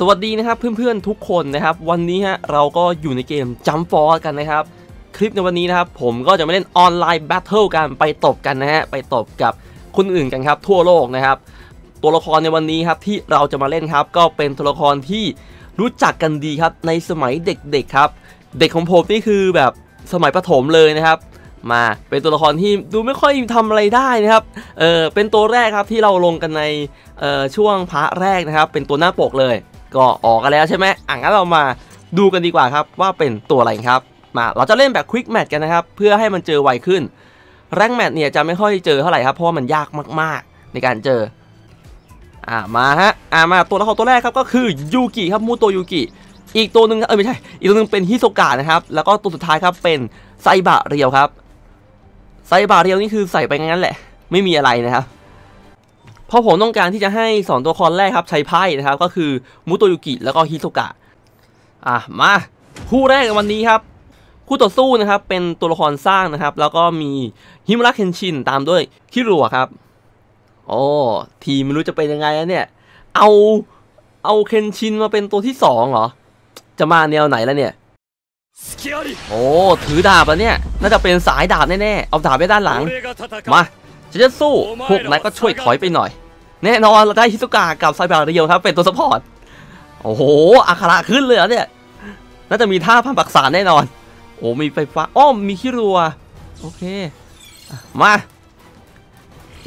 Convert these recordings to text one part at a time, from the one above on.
สวัสดีนะครับเพื่อนๆทุกคนนะครับ วันนี้ฮะเราก็อยู่ในเกมจัมฟอร์กันนะครับ คลิปในวันนี้นะครับ ผมก็จะมาเล่นออนไลน์แบทเทิลกันไปตบกันนะฮะไปตบกับคนอื่นกันครับ ทั่วโลกนะครับ ตัวละครในวันนี้ครับที่เราจะมาเล่นครับ ก็เป็นตัวละครที่รู้จักกันดีครับในสมัยเด็กๆครับ เด็กของผมนี่คือแบบสมัยประถมเลยนะครับ มาเป็นตัวละครที่ดูไม่ค่อยทำอะไรได้นะครับเออเป็นตัวแรกครับที่เราลงกันในเอ่อช่วงพระแรกนะครับ เป็นตัวหน้าปกเลย ก็ออกกันแล้วใช่ไหมอะงั้นเรามาดูกันดีกว่าครับว่าเป็นตัวอะไรครับ มาเราจะเล่นแบบควิกแมทกันนะครับ เพื่อให้มันเจอไวขึ้น แรงแมทเนี่ยจะไม่ค่อยเจอเท่าไหร่ครับ เพราะมันยากมากๆ ในการเจอ อ่ามาฮะ อ่ามาตัวละครตัวแรกครับก็คือยูกิครับมูโตยูกิ อีกตัวหนึ่งเออไม่ใช่ อีกตัวหนึ่งเป็นฮิโซกะนะครับ แล้วก็ตัวสุดท้ายครับเป็นไซบะเรียวครับ ไซบะเรียวนี่คือใส่ไปงั้นแหละ ไม่มีอะไรนะครับ เพราะผมต้องการที่จะให้สองตัวละครแรกครับใช้ไพ่นะครับ ก็คือมูโตยุกิแล้วก็ฮิโซกะอะมาคู่แรกในวันนี้ครับ คู่ต่อสู้นะครับเป็นตัวละครสร้างนะครับ แล้วก็มีฮิมุระเคนชินตามด้วยคิรัวครับโอ้ทีมไม่รู้จะเป็นยังไงแล้วเนี่ย เอาเอาเคนชินมาเป็นตัวที่สองเหรอ จะมาแนวไหนแล้วเนี่ยโอ้ถือดาบแล้วเนี่ย น่าจะเป็นสายดาบแน่ๆ เอาดาบไว้ด้านหลัง มาฉันจะสู้พวกนายก็ช่วยถอยไปหน่อย แน่นอนเราได้ฮิซุกะกับไซบาเรียวครับ เป็นตัวสปอร์ต โอ้โหอาคาระขึ้นเลยเหรอเนี่ย น่าจะมีท่าพันปักษาแน่นอน โอ้มีไฟฟ้าอ้อมมีคิรัว โอเค มา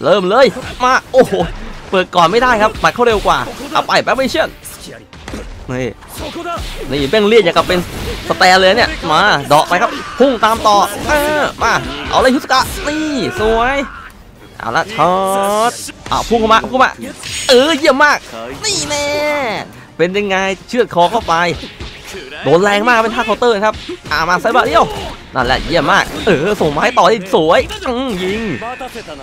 เริ่มเลย มา โอ้โห เปิดก่อนไม่ได้ครับปัดเข้าเร็วกว่า เอาไปแป๊บไม่เชื่อนี่นี่เบ้งเลียดอย่างกับเป็นสแตนเลยเนี่ย มาเดอกไปครับ พุ่งตามต่อออมา เอาเลยฮิสกะ นี่ สวย เอาละช็อตเอาพุ่งเข้ามาพุ่งเข้ามาเออเยี่ยมมากนี่แน่เป็นยังไงเชือดคอเข้าไปโดนแรงมากเป็นท่าเคาน์เตอร์นะครับอ่ามาไซบะเดียวนั่นแหละเยี่ยมมาก เออส่งมาให้ต่อได้สวยอืมยิง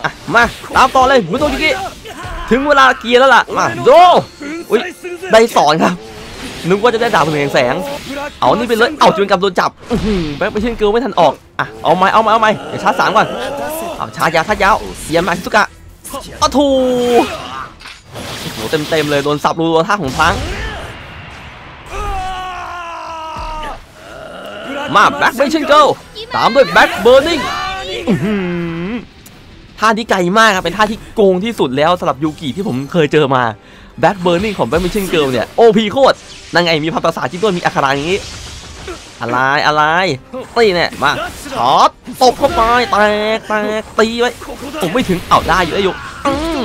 อะมาตามต่อเลยมุโตจิกิถึงเวลาเกียร์แล้วล่ะมาโดอุ้ยได้สอนครับ นึกว่าจะได้ดาบเหลืองแสง เอานี่ไปเลย เอาจนกับโดนจับแบ็คไม่เช่นเกิลไม่ทันออก อะ เอาไหมเอาไหมเอาไหมเดี๋ยวชาร์จสามก่อน เอาชาร์จยาชาร์จยาวเยี่ยมากฮิสุกะอ้าวถูโหเต็มเต็มเลยโดนสับรูตัวท่าของพังมาแบ็คไม่เช่นเกิลตามด้วยแบ็คเบอร์นิง ท่าที่ไกลมากครับเป็นท่าที่โกงที่สุดแล้วสำหรับยูกิที่ผมเคยเจอมาแบ็คเบอร์นิงของแบ็คม่เช่นเกิลเนี่ยโอพีโคตรนั่งไงมีพันภาษาจิ้มด้วยมีอักขระอย่างนี้ อะไรอะไรตีเนี่ยมาช็อตตบเข้าไปแตกแตกตีไว้ผมไม่ถึงเอาได้อยู่ได้อยู่อืม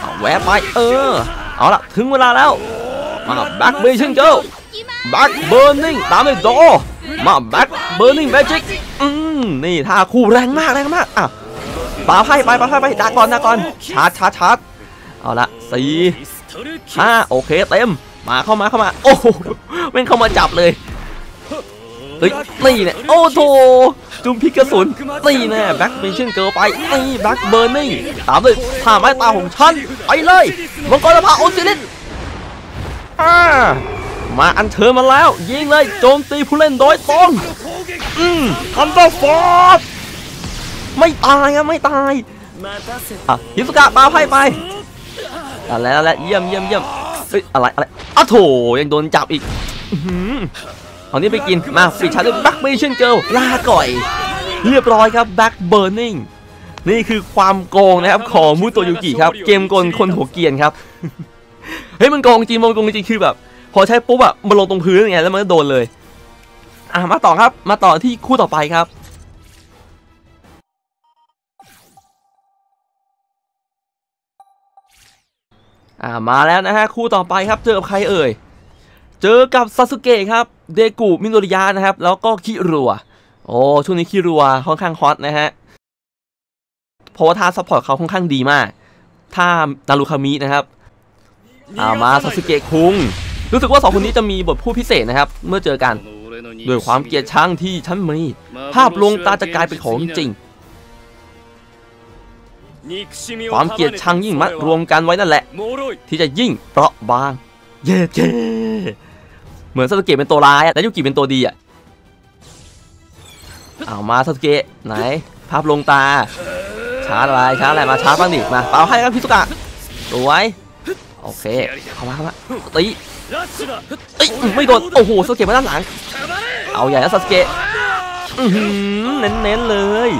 เอาแวะไปเออ เอาละถึงเวลาแล้วมาแบ็คเบอร์นิงเกิลแบ็คเบอร์นิงตามด้วยโดมาแบ็คเบอร์นิงแมจิกอืมนี่ท่าคู่แรงมากแรงมากอะ ปาไพ่ไปปาไพ่ไปดาก่อนดาก่อนชาร์จชาร์จชาร์จเอาละสี่ห้าโอเคเต็มมาเข้ามาเข้ามา โอ้โหแม่งเข้ามาจับเลยเฮ้ยนี่เนี่ยโอ้โถจุ่มพิกกระสุนนี่แน่แบ็คเมชั่นเกิลไปนี่แบ็คเบอร์นิ่งตามด้วยท่าไม้ตาของฉันไปเลยมังกรพาโอซิลิสมาอันเชิญมาแล้ว ยิงเลยโจมตีผู้เล่นโดยตรงอืมคันเตอร์ฟอร์ ไม่ตายอะไม่ตายอะฮิสุกะปาไพ่ไปอะไรแล้วแหละเยี่ยมเยี่ยมเยี่ยมเฮ้ยอะไรอะไรอ้าวโถยังโดนจับอีกอื้อหือเอานี้ไปกินมาปิดฉากด้วย Back Mission Girl ลาก่อย เรียบร้อยครับ Back Burning นี่คือความโกงนะครับของมูโตยุกิครับ เกมกลคนหัวเกียนครับเฮ้ยมันโกงจริงมันโกงจริงคือแบบ พอใช้ปุ๊บอะมันลงตรงพื้นไงแล้วมันก็โดนเลย อะมาต่อครับมาต่อที่คู่ต่อไปครับ อ่ามาแล้วนะฮะคู่ต่อไปครับเจอกับใครเอ่ย เจอกับซาสึเกะครับเดกุมิโนริยะนะครับ แล้วก็คิรัวโอ้ช่วงนี้คิรัวค่อนข้างฮอตนะฮะเพราะว่าท่าซัพพอร์ตเขาค่อนข้างดีมากท่านารุคามินะครับอามาซาสึเกะคุงรู้สึกว่าสองคนนี้จะมีบทพูดพิเศษนะครับ เมื่อเจอกันด้วยความเกลียดชังที่ฉันมีภาพลวงตาจะกลายเป็นของจริง ความเกลียดชังยิ่งมัดรวมกันไว้นั่นแหละ ที่จะยิ่งเปราะบาง เย้เย้เหมือนซาสึเกะเป็นตัวร้ายอะแล้วยูกิเป็นตัวดีอะเอามาซาสึเกะไหน ภาพลวงตาชาร์จอะไรชาร์จอะไรมาชาร์จบ้างดิมาเปล่าให้ครับพิสุกะสวยโอเคเข้ามาเข้ามาตีเอ้ยไม่โดนโอ้โหสเกตมาด้านหลัง เอาใหญ่แล้วสเกตอื้อหือเน้นๆเลย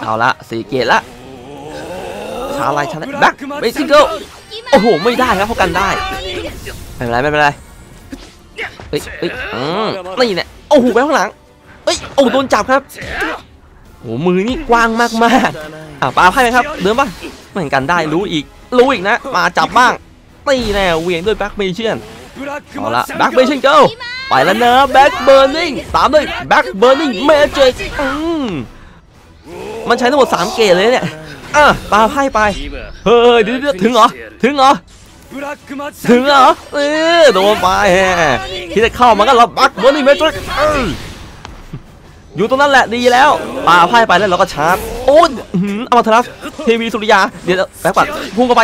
เอาละสี่เกตละ ชาอะไรชาอะไรแบ็คเบสิเกิลโอ้โห ไม่ได้ครับเขากันได้ ไม่เป็นไรไม่เป็นไรเอ้ยเอ้ยอืมนี่เนี่ยโอ้โหไปข้างหลังเอ้ยโอ้โดนจับครับโอ้โหมือนี่กว้างมากมากๆอะปาไพ่ไหมครับเดินป่ะเหมือนกันได้รู้อีก รู้อีกนะ มาจับบ้างตีแน่เหวียงด้วยแบ็คเมเชียนเอาละแบ็คเมเชียนเกิลไปแล้วนะแบ็คเบอร์นิงตามด้วยแบ็คเบอร์นิงเมจิกมันใช้ทั้งหมด3เกตเลยเนี่ย อะปาไพ่ไปเฮ้ยเดี๋ยวถึงเหรอถึงเหรอถึงเหรอเออโดนไปแฮที่จะเข้ามันก็รับบักบนนี่เมทริกอยู่ตรงนั้นแหละดีแล้วปาไพ่ไปแล้วเราก็ชาร์จโอ้ยอื้อหือเอามาทรัสเทวีสุริยาเดี๋ยวแบ็คปัดพุ่งเข้าไป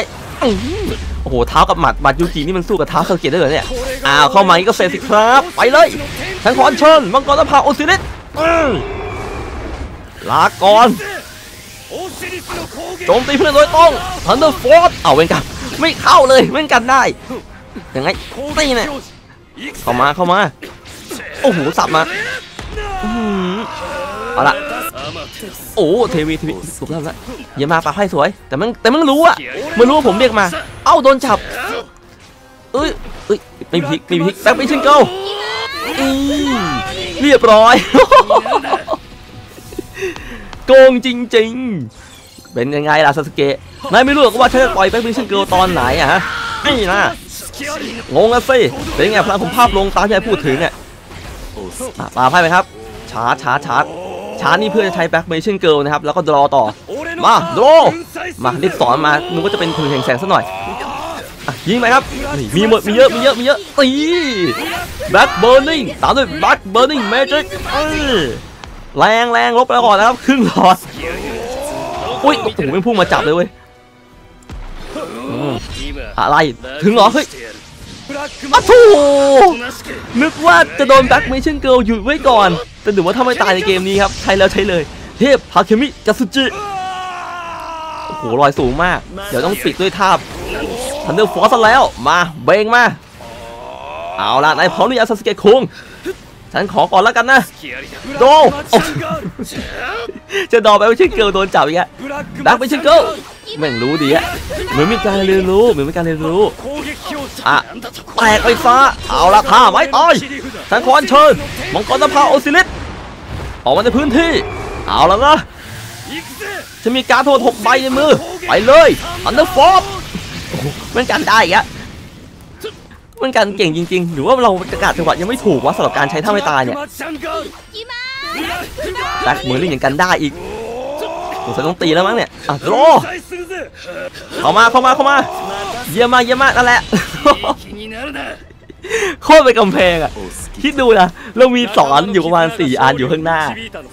โอ้โหเท้ากับหมัดหมัดยูกินี่มันสู้กับเท้าเซอร์เกตได้เลยเนี่ยอ้าวเข้ามาอีกก็เสร็จสิครับไปเลยฉันขอเชิญมังกรนภาโอซิลิสลาก่อน โจมตีเพื่อนโดยตรงทันเดอร์ฟอร์เอาเวนกันไม่เข้าเลยเว้นกันได้ยังไงตีเนี่ยเข้ามาเข้ามาโอ้โหสับมาเอาละโอ้เทวีเทวีสุกแล้วละอย่ามาปาไพ่สวย แต่มันแต่มันรู้อะมันรู้ว่าผมเรียกมา เอ้าโดนจับเอ้ยเอ้ยไม่พลิกไม่พลิกแบ็คไม่ชิงเกิลอืมเรียบร้อย โกงจริง ๆ เป็นยังไงล่ะซาสเกะนายไม่รู้หรอกว่าฉันจะปล่อยแบ็คมิชินเกิลตอนไหนอะฮะนี่นะงงอะสิเป็นยังไงพลังผมภาพลงตามที่นายพูดถึงเนี่ยอะปาไพ่ไหมครับชาร์จชาร์จชาร์จชาร์จนี่เพื่อจะใช้แบ็คมิชินเกิลนะครับแล้วก็ดรอต่อมาดรอมารีบสอนมานึกว่าจะเป็นถึงแห่งแสงซะหน่อยยิงไหมครับมีหมดมีเยอะมีเยอะมีเยอะตีแบ็คเบอร์นิงตามด้วยแบ็คเบอร์นิงเมจิก แรงแรงลบไปก่อนนะครับครึ่งหลอดอุ้ยโอ้โหไม่พุ่งมาจับเลยเว้ยอะไรถึงหรอเฮ้ยอ้าวโถนึกว่าจะโดนแบ็คเมชั่นเกิลหยุดไว้ก่อน แต่ถือว่าถ้าไม่ตายในเกมนี้ครับ ใช้แล้วใช้เลย เทพฮาเคมิกัสุจิโอ้โหลอยสูงมาก เดี๋ยวต้องปิดด้วยท่าทันเดอร์ฟอร์สแล้ว มาเบงมา เอาล่ะนายพร้อมหรือยังซาสเกะคุง ฉันขอก่อนแล้วกันนะ โดโอ้จะดอไปไม่ใช่เกิลโดนจับอีกแล้วดักไม่ใช่เกิลแม่งรู้ดีอะเหมือนมีการเรียนรู้เหมือนมีการเรียนรู้อะแตกไปซะเอาละท่าไม้ตายฉันขออัญเชิญมังกรนภาโอซิลิสออกมาในพื้นที่ เอาแล้วนะจะมีการโทษหกใบในมือ ไปเลยอันเดอร์ฟอร์มันกันได้อีกอะ มันกันเก่งจริง ๆ หรือว่าเราจะกาดจังหวะยังไม่ถูกว่าสำหรับการใช้ท่าไม่ตายเนี่ยแบ็คเมอร์ลิงยังกันได้อีกสงสัยต้องตีแล้วมั้งเนี่ยอะโลเข้ามาเข้ามาเข้ามาเยี่ยมมากเยี่ยมมากนั่นแหละโคตรไปกำแพงอะคิดดูนะเรามีสอนอยู่ประมาณ4อันอยู่ข้างหน้า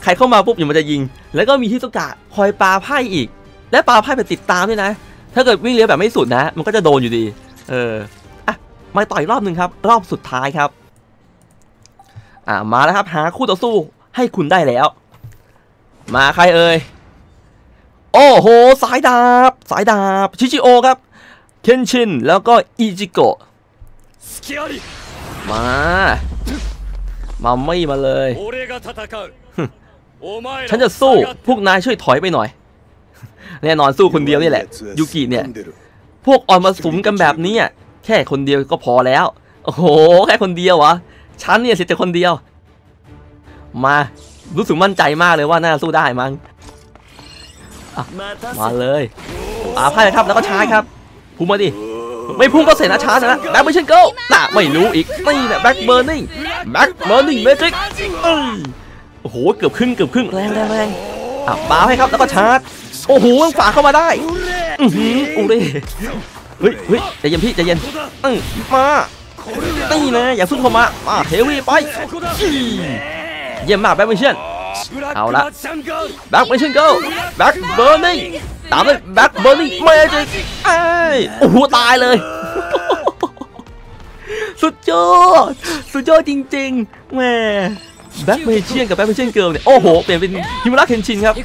ใครเข้ามาปุ๊บอย่ามันจะยิง แล้วก็มีฮิโซกะคอยปาไพ่อีก และปาไพ่ไปติดตามด้วยนะ ถ้าเกิดวิ่งเลี้ยวแบบไม่สุดนะ มันก็จะโดนอยู่ดี เอออะ มาต่อยรอบหนึ่งครับ รอบสุดท้ายครับ อะมาแล้วครับ หาคู่ต่อสู้ให้คุณได้แล้ว มาใครเอ่ยโอ้โห สายดาบ สายดาบ ชิชิโอครับ เคนชิน แล้วก็อิจิโกะมา มาไม่มาเลย ฉันจะสู้ พวกนายช่วยถอยไปหน่อย แน่นอนสู้คนเดียวนี่แหละ ยูกิเนี่ย พวกอ่อนมาสุมกันแบบนี้อะ แค่คนเดียวก็พอแล้ว โอ้โห แค่คนเดียววะฉันเนี่ยเสียแต่คนเดียว มารู้สึกมั่นใจมากเลยว่าน่าสู้ได้มั้งมาเลยอาพ่ายครับแล้วก็ชาร์จครับพุ่งมาดิไม่พุ่งก็เสร็จนะชาร์จนะแบ็คไม่เช่นเกิลน่ะไม่รู้อีกนี่แหละแบ็คเบอร์นิ่งแบ็คเบอร์นิ่งเมจิกเอ้ยโอ้โหเกือบครึ่งเกือบครึ่งแรงแรงแรงอะปาให้ครับแล้วก็ชาร์จโอ้โหฝาเข้ามาได้อือหืออูเร่ เฮ้ยเฮ้ยใจเย็นพี่ใจเย็นอือมานี่นะอย่าพึ่งเข้ามามาเทวีไปเยี่ยมมากแบ็คไม่เช่นเอาละแบ็คไม่เช่นกิลแบ็คเบอร์นิ่งตามด้วยแบ็คเบอร์นิ่งเมจิกไอ้โอ้โหตายเลย สุดยอดสุดยอดจริงๆแม่ แบ็คเมเชียนกับแบ็คเมเชียนเกิลเนี่ย โอ้โห เปลี่ยนเป็นฮิมุระเคนชินครับ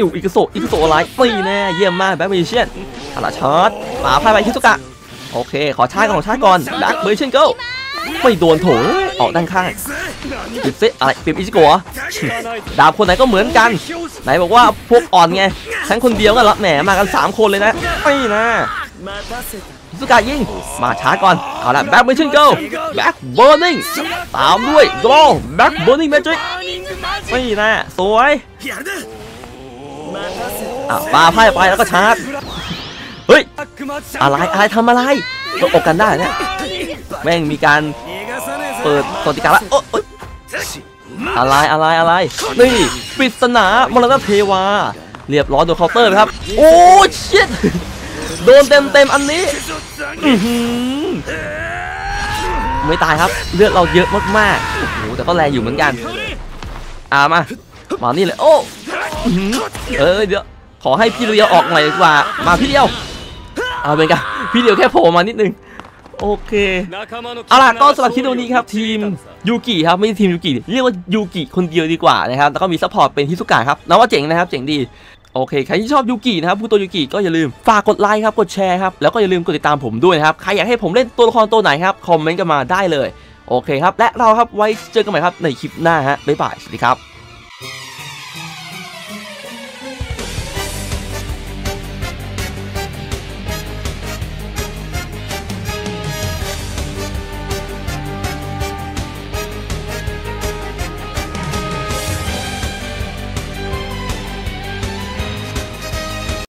อิวอิกโซอิกโซอะไรตีแน่เยี่ยมมากแบ็คเมเชียนอาราชาร์ดป่าพายไปคิสุกะ โอเค ขอชาร์จก่อนขอชาร์จก่อนแบ็คเบอร์เชนเกิลไม่โดนโถออกด้านข้างปิดเซอะไรปิดอิชิโกะดาบคนไหนก็เหมือนกัน ไหนบอกว่าพวกอ่อนไงฉันคนเดียวก็ละแหมมากัน 3 คนเลยนะไม่นะฮิ สุกะยิง มาช้าก่อน เอาละแบ็คเบอร์เชนเกิลแบ็คเบอร์นิงตามด้วยดรอแบ็คเบอร์นิงแมจิกไม่นะสวยอะปาไพ่ไปแล้วก็ชาร์จ เฮ้ย อะไร อะไรทำอะไรตกอกกันได้เนี่ย แม่งมีการเปิดสติการละโอ๊ยโอ๊ยอะไรอะไรอะไร นี่ปริศนามรณะเทวา เรียบร้อยโดนเคาน์เตอร์ไปครับ โอ้ชิต โดนเต็มเต็มอันนี้ไม่ตายครับ เลือดเราเยอะมากๆโอ้โหแต่ก็แรงอยู่เหมือนกันอามามานี่เลยโอ้อื้อหือเออเดี๋ยวขอให้พี่เรียวออกหน่อยดีกว่า มาพี่เดียวเอาเป็นกันพี่เดียวแค่โผล่มานิดนึงโอเคเอาล่ะก็สำหรับคลิปวันนี้ครับทีมยูกิครับไม่ใช่ทีมยูกิเรียกว่ายูกิคนเดียวดีกว่านะครับแล้วก็มีซัพพอร์ตเป็นฮิสุกะครับนับว่าเจ๋งนะครับเจ๋งดี โอเคใครที่ชอบยูกินะครับผู้ตัวยูกิก็อย่าลืมฝากกดไลค์ครับกดแชร์ครับแล้วก็อย่าลืมกดติดตามผมด้วยนะครับใครอยากให้ผมเล่นตัวละครตัวไหนครับคอมเมนต์กันมาได้เลยโอเคครับและเราครับไว้เจอกันใหม่ครับในคลิปหน้าฮะบ๊ายบายสวัสดีครับ